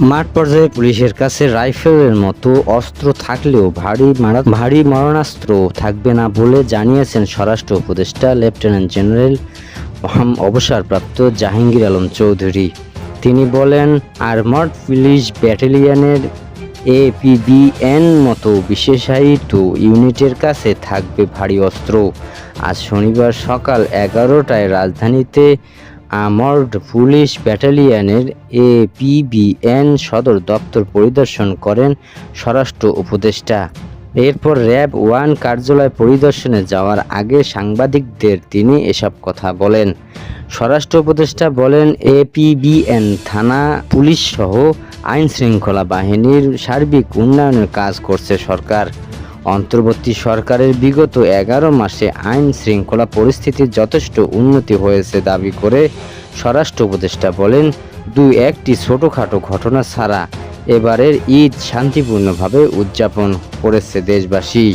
মাঠ পর্যায়ে পুলিশের কাছে রাইফেলের মতো অস্ত্র থাকলেও ভারী মারা ভারী মারণাস্ত্র থাকবে না বলে জানিয়েছেন স্বরাষ্ট্র উপদেষ্টা লেফটেন্যান্ট জেনারেল অবসরপ্রাপ্ত জাহাঙ্গীর আলম চৌধুরী। তিনি বলেন, আর্মার্ড পুলিশ ব্যাটালিয়নের এপিবিএন মতো বিশেষায়িত ইউনিটের কাছে থাকবে ভারী অস্ত্র। আজ শনিবার সকাল এগারোটায় রাজধানীতে আমর্ড পুলিশ ব্যাটালিয়নের এপিবিএন সদর দপ্তর পরিদর্শন করেন স্বরাষ্ট্র উপদেষ্টা। এরপর র্যাব ওয়ান কার্যালয় পরিদর্শনে যাওয়ার আগে সাংবাদিকদের তিনি এসব কথা বলেন। স্বরাষ্ট্র উপদেষ্টা বলেন, এপিবিএন থানা, পুলিশ সহ আইন শৃঙ্খলা বাহিনীর সার্বিক উন্নয়নের কাজ করছে সরকার। অন্তর্বর্তী সরকারের বিগত এগারো মাসে আইন শৃঙ্খলা পরিস্থিতির যথেষ্ট উন্নতি হয়েছে দাবি করে স্বরাষ্ট্র উপদেষ্টা বলেন দু একটি ছোটোখাটো ঘটনা ছাড়া এবারের ঈদ শান্তিপূর্ণভাবে উদযাপন করেছে দেশবাসী।